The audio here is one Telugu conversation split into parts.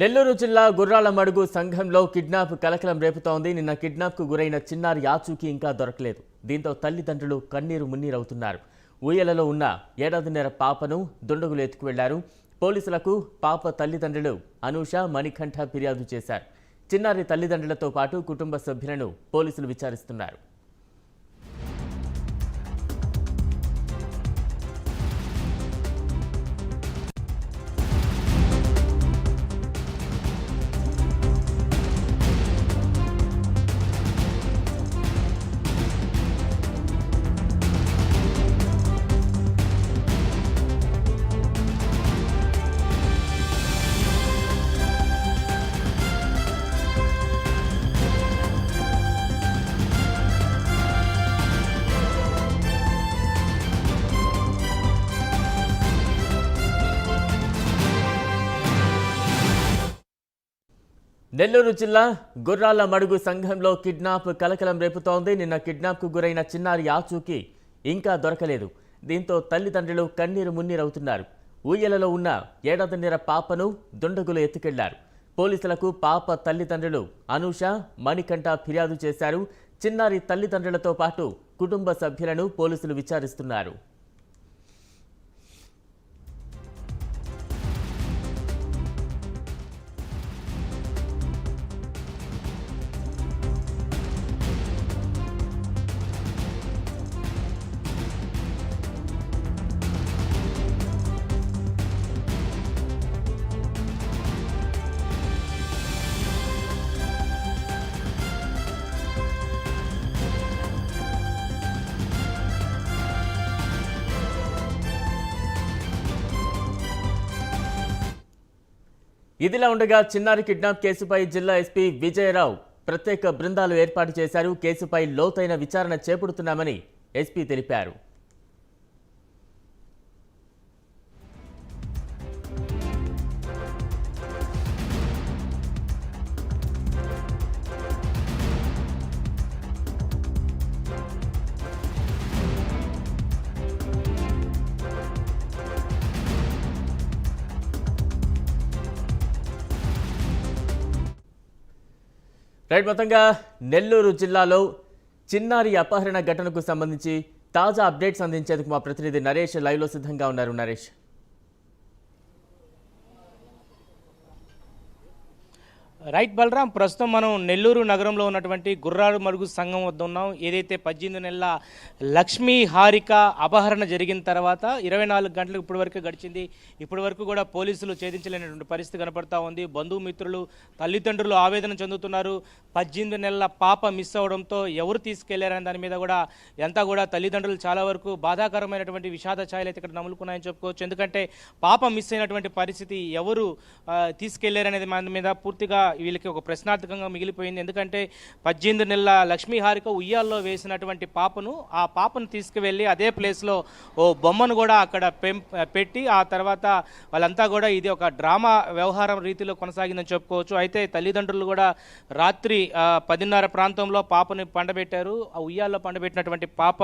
నెల్లూరు జిల్లా గుర్రాల మడుగు సంఘంలో కిడ్నాప్ కలకలం రేపుతోంది. నిన్న కిడ్నాప్కు గురైన చిన్నారి యాచూకి ఇంకా దొరకలేదు. దీంతో తల్లిదండ్రులు కన్నీరు మున్నీరవుతున్నారు. ఊయలలో ఉన్న ఏడాదిన్నర పాపను దుండగులు ఎత్తుకువెళ్ళారు పోలీసులకు పాప తల్లిదండ్రులు అనూష మణికంఠ ఫిర్యాదు చేశారు. చిన్నారి తల్లిదండ్రులతో పాటు కుటుంబ సభ్యులను పోలీసులు విచారిస్తున్నారు. నెల్లూరు జిల్లా గుర్రాల మడుగు సంఘంలో కిడ్నాప్ కలకలం రేపుతోంది. నిన్న కిడ్నాప్కు గురైన చిన్నారి ఆచూకి ఇంకా దొరకలేదు. దీంతో తల్లిదండ్రులు కన్నీరు మున్నీరవుతున్నారు. ఊయలలో ఉన్న ఏడాదిన్నర పాపను దుండగులు ఎత్తుకెళ్ళారు. పోలీసులకు పాప తల్లిదండ్రులు అనూష మణికంఠ ఫిర్యాదు చేశారు. చిన్నారి తల్లిదండ్రులతో పాటు కుటుంబ సభ్యులను పోలీసులు విచారిస్తున్నారు. ఇదిలా ఉండగా చిన్నారి కిడ్నాప్ కేసుపై జిల్లా ఎస్పీ విజయరావు ప్రత్యేక బృందాలు ఏర్పాటు చేశారు. కేసుపై లోతైన విచారణ చేపడుతున్నామని ఎస్పీ తెలిపారు. రైట్ మొత్తంగా నెల్లూరు జిల్లాలో చిన్నారి అపహరణ ఘటనకు సంబంధించి తాజా అప్డేట్స్ అందించేందుకు మా ప్రతినిధి నరేష్ లైవ్లో సిద్ధంగా ఉన్నారు నరేష్. రైట్ బలరాం ప్రస్తుతం మనం నెల్లూరు నగరంలో ఉన్నటువంటి గుర్రాడు మరుగు సంఘం వద్ద ఉన్నాం. ఏదైతే పద్దెనిమిది నెలల లక్ష్మీ హారిక అపహరణ జరిగిన తర్వాత ఇరవై నాలుగు గంటలకు ఇప్పటి వరకు గడిచింది. ఇప్పటి వరకు కూడా పోలీసులు ఛేదించలేనటువంటి పరిస్థితి కనపడతా ఉంది. బంధుమిత్రులు తల్లిదండ్రులు ఆవేదన చెందుతున్నారు. పద్దెనిమిది నెలల పాప మిస్ అవడంతో ఎవరు తీసుకెళ్ళారనే దాని మీద కూడా ఎంత కూడా తల్లిదండ్రులు చాలా వరకు బాధాకరమైనటువంటి విషాద ఛాయలు అయితే ఇక్కడ నములుకున్నాయని చెప్పుకోవచ్చు. ఎందుకంటే పాప మిస్ అయినటువంటి పరిస్థితి ఎవరు తీసుకెళ్ళారనేది మన మీద పూర్తిగా వీళ్ళకి ఒక ప్రశ్నార్థకంగా మిగిలిపోయింది. ఎందుకంటే పద్దెనిమిది నెలల లక్ష్మీ హారిక ఉయ్యాల్లో వేసినటువంటి పాపను ఆ పాపను తీసుకువెళ్ళి అదే ప్లేస్లో ఓ బొమ్మను కూడా అక్కడ పెం పెట్టి ఆ తర్వాత వాళ్ళంతా కూడా ఇది ఒక డ్రామా వ్యవహారం రీతిలో కొనసాగిందని చెప్పుకోవచ్చు. అయితే తల్లిదండ్రులు కూడా రాత్రి పదిన్నర ప్రాంతంలో పాపని పండబెట్టారు. ఆ ఉయ్యాల్లో పండబెట్టినటువంటి పాప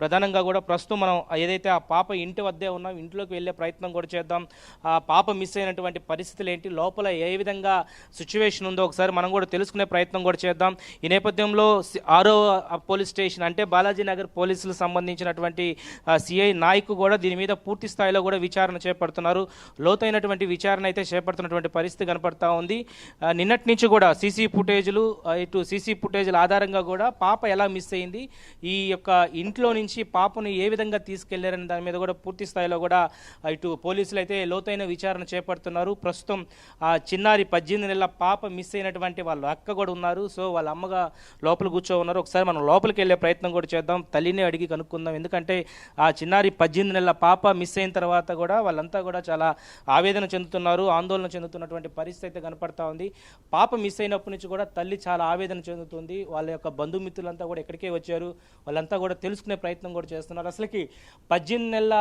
ప్రధానంగా కూడా ప్రస్తుతం మనం ఏదైతే ఆ పాప ఇంటి వద్దే ఉన్నాం ఇంట్లోకి వెళ్ళే ప్రయత్నం కూడా చేద్దాం. ఆ పాప మిస్ అయినటువంటి పరిస్థితులు ఏంటి? లోపల ఏ విధంగా సిచ్యువేషన్ ఉందో ఒకసారి మనం కూడా తెలుసుకునే ప్రయత్నం కూడా చేద్దాం. ఈ నేపథ్యంలో సి- ఆరో పోలీస్ స్టేషన్ అంటే బాలాజీ నగర్ పోలీసులకు సంబంధించినటువంటి సిఐ నాయక్ కూడా దీని మీద పూర్తి స్థాయిలో కూడా విచారణ చేపడుతున్నారు. లోతైనటువంటి విచారణ అయితే చేపడుతున్నటువంటి పరిస్థితి కనపడతా ఉంది. నిన్నటి నుంచి కూడా సీసీ ఫుటేజ్లు ఇటు సీసీ ఫుటేజ్ల ఆధారంగా కూడా పాప ఎలా మిస్ అయింది ఈ యొక్క ఇంట్లో నుంచి పాపను ఏ విధంగా తీసుకెళ్ళారని దాని మీద కూడా పూర్తి స్థాయిలో కూడా ఇటు పోలీసులు అయితే లోతైన విచారణ చేపడుతున్నారు. ప్రస్తుతం ఆ చిన్నారి పద్దెనిమిది నెలల పాప పాప మిస్ అయినటువంటి వాళ్ళ అక్క కూడా ఉన్నారు. సో వాళ్ళ అమ్మగా లోపల కూర్చో ఉన్నారు ఒకసారి మనం లోపలికి వెళ్ళే ప్రయత్నం కూడా చేద్దాం. తల్లిని అడిగి కనుక్కుందాం. ఎందుకంటే ఆ చిన్నారి పద్దెనిమిది నెలల పాప మిస్ అయిన తర్వాత కూడా వాళ్ళంతా కూడా చాలా ఆవేదన చెందుతున్నారు. ఆందోళన చెందుతున్నటువంటి పరిస్థితి అయితే కనపడతా ఉంది. పాప మిస్ అయినప్పటి నుంచి కూడా తల్లి చాలా ఆవేదన చెందుతుంది. వాళ్ళ యొక్క బంధుమిత్రులంతా కూడా ఎక్కడికే వచ్చారు? వాళ్ళంతా కూడా తెలుసుకునే ప్రయత్నం కూడా చేస్తున్నారు. అసలుకి పద్దెనిమిది నెలల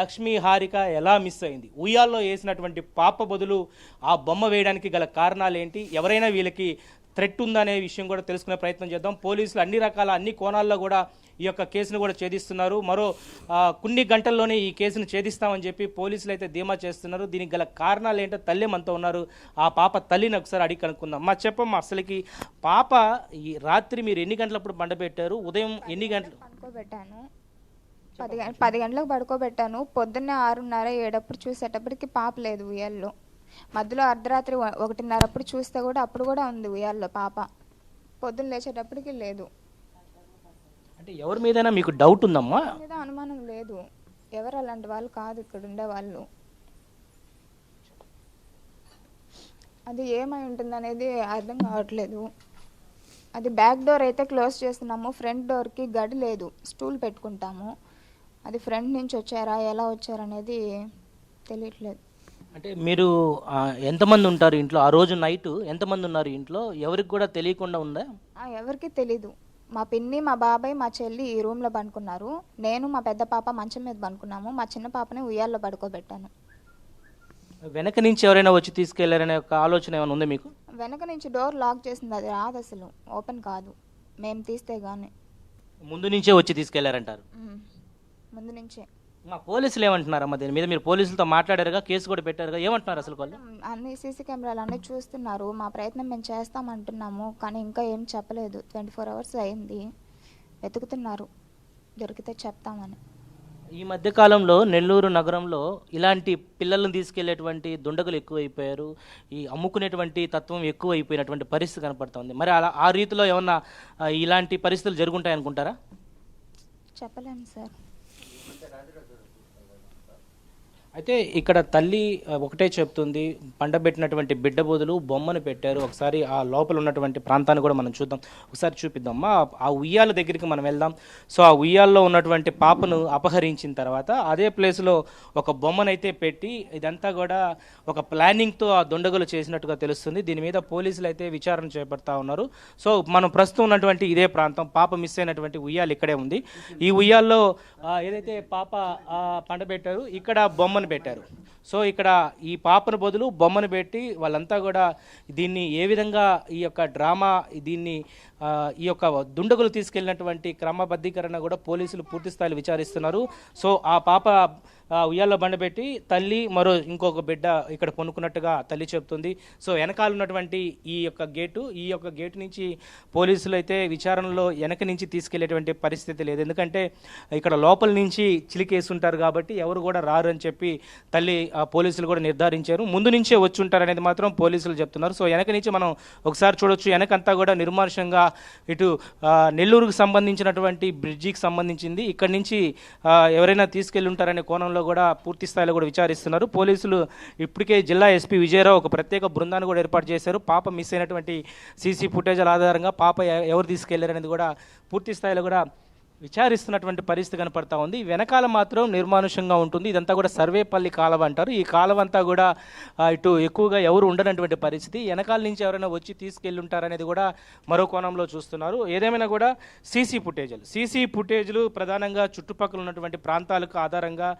లక్ష్మీ హారిక ఎలా మిస్ అయింది? ఉయ్యాల్లో వేసినటువంటి పాప బదులు ఆ బొమ్మ వేయడానికి గల కారణాలు ఏంటి? ఎవరైనా వీళ్ళకి థ్రెట్ ఉందనే విషయం కూడా తెలుసుకునే ప్రయత్నం చేద్దాం. పోలీసులు అన్ని రకాల అన్ని కోణాల్లో కూడా ఈ యొక్క కేసును కూడా ఛేదిస్తున్నారు. మరో కొన్ని గంటల్లోనే ఈ కేసును ఛేదిస్తామని చెప్పి పోలీసులు అయితే ధీమా చేస్తున్నారు. దీనికి గల కారణాలు ఏంటో తల్లి మనతో ఉన్నారు. ఆ పాప తల్లిని ఒకసారి అడిగి కనుక్కుందాం. మా చెప్పమ్మా అసలుకి పాప ఈ రాత్రి మీరు ఎన్ని గంటలప్పుడు బండ పెట్టారు ఉదయం ఎన్ని గంటలు పడుకోబెట్టాను. పది గంట పది గంటలకు పడుకోబెట్టాను. పొద్దున్నే ఆరున్నర ఏడప్పుడు చూసేటప్పటికి పాప లేదు ఉయ్యాల్లో. మధ్యలో అర్ధరాత్రి ఒ- ఒకటిన్నరప్పుడు చూస్తే కూడా అప్పుడు కూడా ఉంది ఉయ్యాల్లో పాప. పొద్దున్న లేచేటప్పటికి లేదు. అంటే ఎవరి మీదైనా మీకు డౌట్ ఉందమ్మా? మీద అనుమానం లేదు. ఎవరు అలాంటి వాళ్ళు కాదు ఇక్కడ ఉండే వాళ్ళు అది ఏమై ఉంటుంది అనేది అర్థం కావట్లేదు. అది బ్యాక్ డోర్ అయితే క్లోజ్ చేస్తున్నాము. ఫ్రంట్ డోర్కి గడి లేదు. స్టూల్ పెట్టుకుంటాము. అది ఫ్రంట్ నుంచి వచ్చారా ఎలా వచ్చారనేది తెలియట్లేదు. అంటే మీరు ఎంతమంది ఉంటారు ఇంట్లో? ఆ రోజు నైట్ ఎంతమంది ఉన్నారు ఇంట్లో? ఎవరికి కూడా తెలియకుండా ఉందా? ఎవరికి తెలీదు. మా పిన్ని మా బాబాయ్ మా చెల్లి ఈ రూమ్లో పడుకున్నారు. నేను మా పెద్ద పాప మంచం మీద పడుకున్నాము. మా చిన్న పాపని ఉయ్యాల్లో పడుకోబెట్టాను. వెనక నుంచి ఎవరైనా వచ్చి తీసుకెళ్ళారనే ఒక ఆలోచన ఏమైనా ఉందా మీకు? వెనక నుంచి డోర్ లాక్ చేసింది. అది రాదు అసలు. ఓపెన్ కాదు. మేము తీస్తే కానీ ముందు నుంచే వచ్చి తీసుకెళ్ళారంటారు? ముందు నుంచే. మా పోలీసులు ఏమంటున్నారమ్మా దీని మీద? మీరు పోలీసులతో మాట్లాడారుగా కేసు కూడా పెట్టారుగా ఏమంటున్నారు అసలు వాళ్ళు? అన్ని సీసీ కెమెరాలు అన్నీ చూస్తున్నారు. మా ప్రయత్నం మేము చేస్తామంటున్నాము కానీ ఇంకా ఏం చెప్పలేదు. ట్వంటీ ఫోర్ అవర్స్ అయింది. వెతుకుతున్నారు. దొరికితే చెప్తామని. ఈ మధ్య కాలంలో నెల్లూరు నగరంలో ఇలాంటి పిల్లలను తీసుకెళ్ళేటువంటి దుండగులు ఎక్కువైపోయారు. ఈ అమ్ముకునేటువంటి తత్వం ఎక్కువ అయిపోయినటువంటి పరిస్థితి కనపడుతోంది. మరి అలా ఆ రీతిలో ఏమన్నా ఇలాంటి పరిస్థితులు జరుగుంటాయి అనుకుంటారా చెప్పలేము సార్. అయితే ఇక్కడ తల్లి ఒకటే చెప్తుంది పండబెట్టినటువంటి బిడ్డ బోధులు బొమ్మను పెట్టారు. ఒకసారి ఆ లోపల ఉన్నటువంటి ప్రాంతాన్ని కూడా మనం చూద్దాం. ఒకసారి చూపిద్దాం. ఆ- ఆ ఉయ్యాల దగ్గరికి మనం వెళ్దాం. సో ఆ ఉయ్యాల్లో ఉన్నటువంటి పాపను అపహరించిన తర్వాత అదే ప్లేస్లో ఒక బొమ్మనైతే పెట్టి ఇదంతా కూడా ఒక ప్లానింగ్తో ఆ దుండగులు చేసినట్టుగా తెలుస్తుంది. దీని మీద పోలీసులు అయితే విచారణ చేపడతా ఉన్నారు. సో మనం ప్రస్తుతం ఉన్నటువంటి ఇదే ప్రాంతం. పాప మిస్ అయినటువంటి ఉయ్యాలు ఇక్కడే ఉంది. ఈ ఉయ్యాల్లో ఏదైతే పాప పండబెట్టారు ఇక్కడ బొమ్మను పెట్టారు. సో ఇక్కడ ఈ పాపను బదులు బొమ్మను పెట్టి వాళ్ళంతా కూడా దీన్ని ఏ విధంగా ఈ యొక్క డ్రామా దీన్ని ఈ యొక్క దుండగులు తీసుకెళ్ళినటువంటి క్రమబద్ధీకరణ కూడా పోలీసులు పూర్తి స్థాయిలో విచారిస్తున్నారు. సో ఆ పాప ఉయ్యాల్లో బండబెట్టి తల్లి మరో ఇంకొక బిడ్డ ఇక్కడ కొనుక్కున్నట్టుగా తల్లి చెబుతుంది. సో వెనకాల ఉన్నటువంటి ఈ యొక్క గేటు ఈ యొక్క గేటు నుంచి పోలీసులు అయితే విచారణలో వెనక నుంచి తీసుకెళ్ళేటువంటి పరిస్థితి లేదు. ఎందుకంటే ఇక్కడ లోపల నుంచి చిలికేసి ఉంటారు కాబట్టి ఎవరు కూడా రారు అని చెప్పి తల్లి పోలీసులు కూడా నిర్ధారించారు. ముందు నుంచే వచ్చి ఉంటారు అనేది మాత్రం పోలీసులు చెప్తున్నారు. సో వెనక నుంచి మనం ఒకసారి చూడొచ్చు. వెనకంతా కూడా నిర్మానుషంగా ఇటు నెల్లూరుకు సంబంధించినటువంటి బ్రిడ్జికి సంబంధించింది. ఇక్కడ నుంచి ఎవరైనా తీసుకెళ్ళి ఉంటారనే కోణంలో కూడా పూర్తి స్థాయిలో కూడా విచారిస్తున్నారు. పోలీసులు ఇప్పటికే జిల్లా ఎస్పీ విజయరావు ఒక ప్రత్యేక బృందాన్ని కూడా ఏర్పాటు చేశారు. పాప మిస్ అయినటువంటి సీసీ ఫుటేజ్ల ఆధారంగా పాప ఎవరు తీసుకెళ్ళారనేది కూడా పూర్తి స్థాయిలో కూడా విచారిస్తున్నటువంటి పరిస్థితి కనపడతా ఉంది. వెనకాల మాత్రం నిర్మానుషంగా ఉంటుంది. ఇదంతా కూడా సర్వేపల్లి కాలువ అంటారు. ఈ కాలువ అంతా కూడా ఇటు ఎక్కువగా ఎవరు ఉండనటువంటి పరిస్థితి. వెనకాల నుంచి ఎవరైనా వచ్చి తీసుకెళ్ళి ఉంటారనేది కూడా మరో కోణంలో చూస్తున్నారు. ఏదేమైనా కూడా సీసీ ఫుటేజ్లు. సీసీ ఫుటేజ్లు ప్రధానంగా చుట్టుపక్కల ఉన్నటువంటి ప్రాంతాలకు ఆధారంగా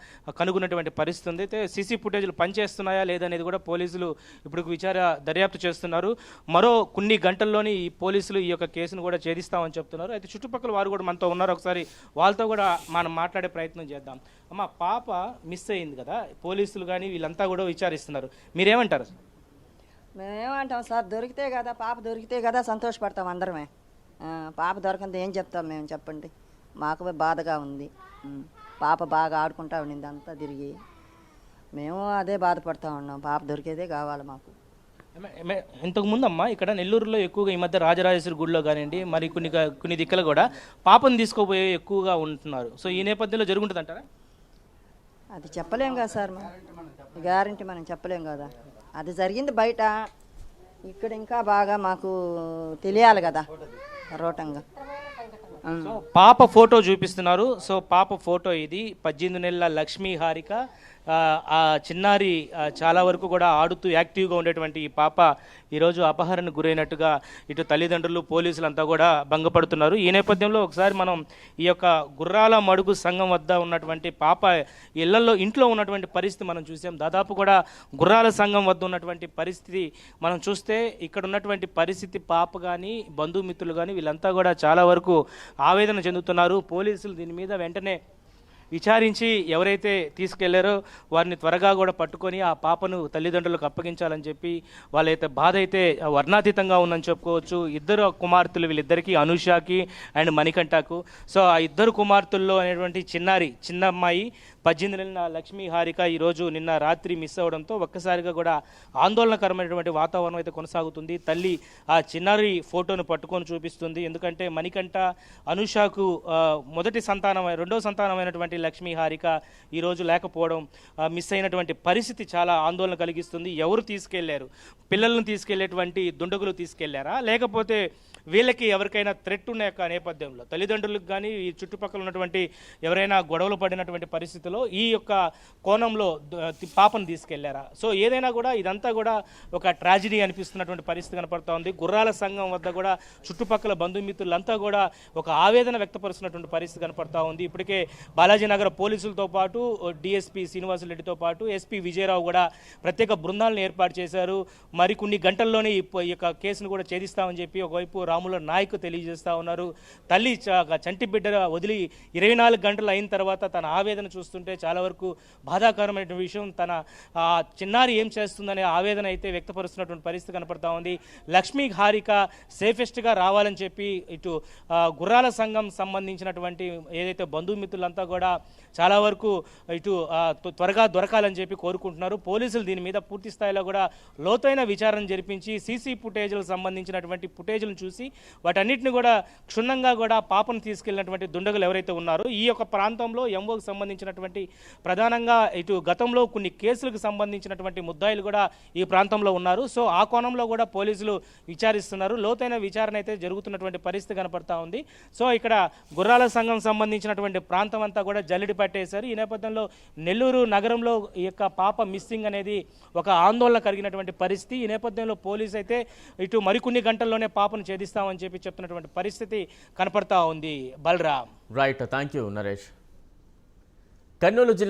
కనుగొన్నటువంటి పరిస్థితి ఉంది. అయితే సీసీ ఫుటేజ్లు పనిచేస్తున్నాయా లేదనేది కూడా పోలీసులు ఇప్పుడు విచార దర్యాప్తు చేస్తున్నారు. మరో కొన్ని గంటల్లోని ఈ పోలీసులు ఈ యొక్క కేసును కూడా ఛేదిస్తామని చెప్తున్నారు. అయితే చుట్టుపక్కల వారు కూడా మనతో ఉన్నారు. ఒకసారి వాళ్ళతో కూడా మనం మాట్లాడే ప్రయత్నం చేద్దాం. అమ్మ పాప మిస్ అయింది కదా పోలీసులు కానీ వీళ్ళంతా కూడా విచారిస్తున్నారు. మీరేమంటారు? మేమేమంటాం సార్ దొరికితే కదా పాప దొరికితే కదా సంతోషపడతాం అందరమే. పాప దొరకంది ఏం చెప్తాం మేము చెప్పండి. మాకు బాధగా ఉంది. పాప బాగా ఆడుకుంటా ఉండింది అంతా తిరిగి. మేము అదే బాధపడతా ఉన్నాం. పాప దొరికేదే కావాలి మాకు. ఏమ- ఏమ- ఇంతకు ముందమ్మా ఇక్కడ నెల్లూరులో ఎక్కువగా ఈ మధ్య రాజరాజేశ్వరి గుడిలో కానివ్వండి మరి కొన్ని కొన్ని దిక్కులు కూడా పాపను తీసుకోపోయే ఎక్కువగా ఉంటున్నారు. సో ఈ నేపథ్యంలో జరుగుంటుంది అంటారా అది చెప్పలేం కదా సార్ గ్యారంటీ మనం చెప్పలేం కదా. అది జరిగింది బయట. ఇక్కడ ఇంకా బాగా మాకు తెలియాలి కదా రోటంగా పాప ఫోటో చూపిస్తున్నారు. సో పాప ఫోటో ఇది పద్దెనిమిది నెలల లక్ష్మీ హారిక ఆ, చిన్నారి చాలా వరకు కూడా ఆడుతూ యాక్టివ్గా ఉండేటువంటి ఈ పాప ఈరోజు అపహరణకు గురైనట్టుగా ఇటు తల్లిదండ్రులు పోలీసులు అంతా కూడా భంగపడుతున్నారు. ఈ నేపథ్యంలో ఒకసారి మనం ఈ యొక్క గుర్రాల మడుగు సంఘం వద్ద ఉన్నటువంటి పాప ఇళ్ళలో ఇంట్లో ఉన్నటువంటి పరిస్థితి మనం చూసాం. దాదాపు కూడా గుర్రాల సంఘం వద్ద ఉన్నటువంటి పరిస్థితి మనం చూస్తే ఇక్కడ ఉన్నటువంటి పరిస్థితి పాప కానీ బంధుమిత్రులు కానీ వీళ్ళంతా కూడా చాలా వరకు ఆవేదన చెందుతున్నారు. పోలీసులు దీని మీద వెంటనే విచారించి ఎవరైతే తీసుకెళ్ళారో వారిని త్వరగా కూడా పట్టుకొని ఆ పాపను తల్లిదండ్రులకు అప్పగించాలని చెప్పి వాళ్ళైతే బాధ అయితే వర్ణాతీతంగా ఉందని చెప్పుకోవచ్చు. ఇద్దరు కుమార్తెలు వీళ్ళిద్దరికీ అనుషాకి అండ్ మణికంఠకు. సో ఆ ఇద్దరు కుమార్తెల్లో అనేటువంటి చిన్నారి చిన్న అమ్మాయి పద్దెనిమిది నెలల లక్ష్మీ హారిక ఈరోజు నిన్న రాత్రి మిస్ అవ్వడంతో ఒక్కసారిగా కూడా ఆందోళనకరమైనటువంటి వాతావరణం అయితే కొనసాగుతుంది. తల్లి ఆ చిన్నారి ఫోటోను పట్టుకొని చూపిస్తుంది. ఎందుకంటే మణికంఠ అనుషాకు మొదటి సంతానం రెండో సంతానమైనటువంటి లక్ష్మీ హారిక ఈరోజు లేకపోవడం మిస్ అయినటువంటి పరిస్థితి చాలా ఆందోళన కలిగిస్తుంది. ఎవరు తీసుకెళ్ళారు? పిల్లలను తీసుకెళ్ళేటువంటి దుండగులు తీసుకెళ్ళారా? లేకపోతే వీళ్ళకి ఎవరికైనా థ్రెట్ ఉన్న యొక్క నేపథ్యంలో? తల్లిదండ్రులకు కానీ ఈ చుట్టుపక్కల ఉన్నటువంటి ఎవరైనా గొడవలు పడినటువంటి పరిస్థితులు ఈ యొక్క కోణంలో పాపను తీసుకెళ్ళారా? సో ఏదైనా కూడా ఇదంతా కూడా ఒక ట్రాజిడీ అనిపిస్తున్నటువంటి పరిస్థితి కనపడుతూ ఉంది గుర్రాల సంఘం వద్ద కూడా చుట్టుపక్కల బంధుమిత్రులంతా కూడా ఒక ఆవేదన వ్యక్తపరుస్తున్నటువంటి పరిస్థితి కనపడుతూ ఉంది ఇప్పటికే బాలాజీ నగర పోలీసులతో పాటు డిఎస్పీ శ్రీనివాసరెడ్డితో పాటు ఎస్పీ విజయరావు కూడా ప్రత్యేక బృందాలను ఏర్పాటు చేశారు. మరికొన్ని గంటల్లోనే ఈ యొక్క కేసును కూడా ఛేదిస్తామని చెప్పి ఒకవైపు రాముల నాయక్ తెలియజేస్తా ఉన్నారు. తల్లి చ- చంటి బిడ్డ వదిలి ఇరవై నాలుగు గంటలు అయిన తర్వాత తన ఆవేదన చూస్తుంటే చాలా వరకు బాధాకరమైన విషయం. తన చిన్నారి ఏం చేస్తుందనే ఆవేదన అయితే వ్యక్తపరుస్తున్నటువంటి పరిస్థితి కనపడతా ఉంది. లక్ష్మీ హారిక సేఫెస్ట్గా రావాలని చెప్పి ఇటు గుర్రాల సంఘం సంబంధించినటువంటి ఏదైతే బంధుమిత్రులంతా కూడా చాలా వరకు ఇటు త్వరగా దొరకాలని చెప్పి కోరుకుంటున్నారు. పోలీసులు దీని మీద పూర్తి స్థాయిలో కూడా లోతైన విచారణ జరిపించి సీసీ ఫుటేజ్లకు సంబంధించినటువంటి ఫుటేజ్లను చూసి వాటన్నిటిని కూడా క్షుణ్ణంగా కూడా పాపను తీసుకెళ్ళినటువంటి దుండగులు ఎవరైతే ఉన్నారో ఈ యొక్క ప్రాంతంలో ఎంఓకి సంబంధించినటువంటి ప్రధానంగా ఇటు గతంలో కొన్ని కేసులకు సంబంధించినటువంటి ముద్దాయిలు కూడా ఈ ప్రాంతంలో ఉన్నారు. సో ఆ కోణంలో కూడా పోలీసులు విచారిస్తున్నారు. లోతైన విచారణ అయితే జరుగుతున్నటువంటి పరిస్థితి కనపడతా ఉంది. సో ఇక్కడ గుర్రాల సంఘం సంబంధించినటువంటి ప్రాంతం అంతా కూడా జల్లెడి పట్టేశారు. ఈ నేపథ్యంలో నెల్లూరు నగరంలో ఈ యొక్క పాప మిస్సింగ్ అనేది ఒక ఆందోళన కలిగినటువంటి పరిస్థితి. ఈ నేపథ్యంలో పోలీసు అయితే ఇటు మరికొన్ని గంటల్లోనే పాపను ఛేదిస్తామని చెప్పి చెప్తున్నటువంటి పరిస్థితి కనపడతా ఉంది. Balaram right thank you Naresh Kurnool జిల్లా